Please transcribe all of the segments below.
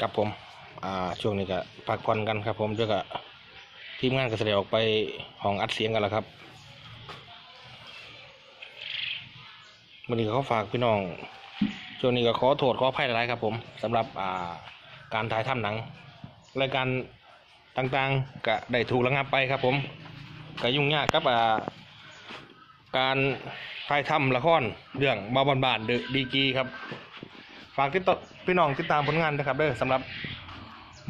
ครับผม อ่า ช่วงนี้ก็พักผ่อนกันครับ ผมเดี๋ยวก็ทีมงานก็แสดงออกไปห้องอัดเสียงกันแล้วครับวันนี้ก็ขอฝากพี่น้อง ช่วงนี้ก็ขอโทษขออภัยหลายครับ ผมสำหรับอ่าการถ่ายทำหนังรายการต่างๆก็ได้ถูกระงับไปครับ ผมก็ยุ่งยากกับอ่าการถ่ายทำละครเรื่องบาบานบานดีกีครับ ฝากติดต่อพี่น้องติดตามผลงานนะครับเด้อสำหรับ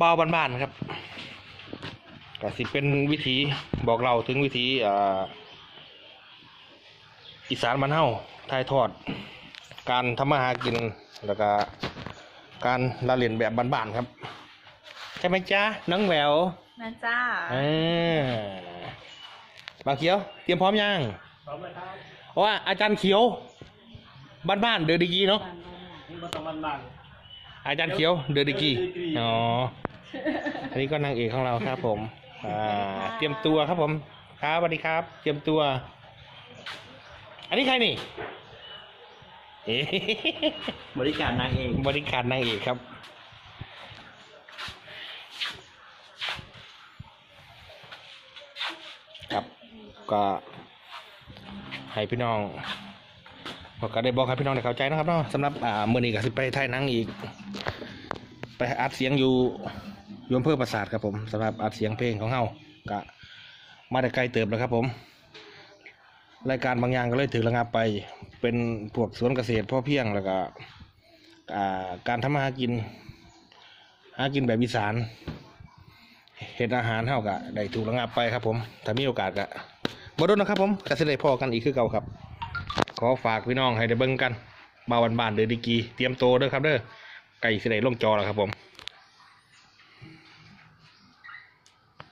บ้าวบ้านๆครับก็สิเป็นวิธีบอกเราถึงวิธีอ่าอีสานบ้านเฮาถ่ายทอด การทำมาหากินแล้วก็การละเล่นแบบบ้านๆครับ ใช่ไหมจ๊ะน้องแหววนะจ้าเออบ่าวเขียวเตรียมพร้อมยังพร้อมไหมครับเพราะว่าอาจารย์เขียว บ้านๆเดอะดีกีเนาะ นี่มาต้องมันบ้านอาจารย์เขียวเดอะดิกีเดอะดิกีอ๋ออันนี้ก็นางเอกของเราครับผมอ่าเตรียมตัวครับผมครับสวัสดีครับ เตรียมตัว อันนี้ใครนี่เอ๊ะบริการนางเองบริการนางเอกครับ ครับ ก็ให้พี่น้องบอ กก็ได้บอกให้พี่น้องได้เข้าใจนะครับเนาะสำหรับอ่ามื่อนี้ก็สิไปถ่ายหนังอีก ไปอัดเสียงอยู่ยมเพื่อประสาทครับผมสำหรับอัดเสียงเพลงของเฮาก็มาได้ไกลเติบแล้วครับผม รายการบางอย่างก็เลยถือระงับไปเป็นพวกสวนเกษตรพ่อเพียงแล้วก็การทำมาหากิน หากินแบบอีสานเห็ดอาหารเท่ากับได้ถูกระงับไปครับผมถ้ามีโอกาสก็บ่โดนนะครับผมก็จะได้พอกันอีกคือเก่าครับ ขอฝากพี่น้องให้ได้เบิ่งกันบาวันบานเดือดีกีเตรียมโตเด้อครับเด้อไก่สิได้ลงจอแล้วครับผม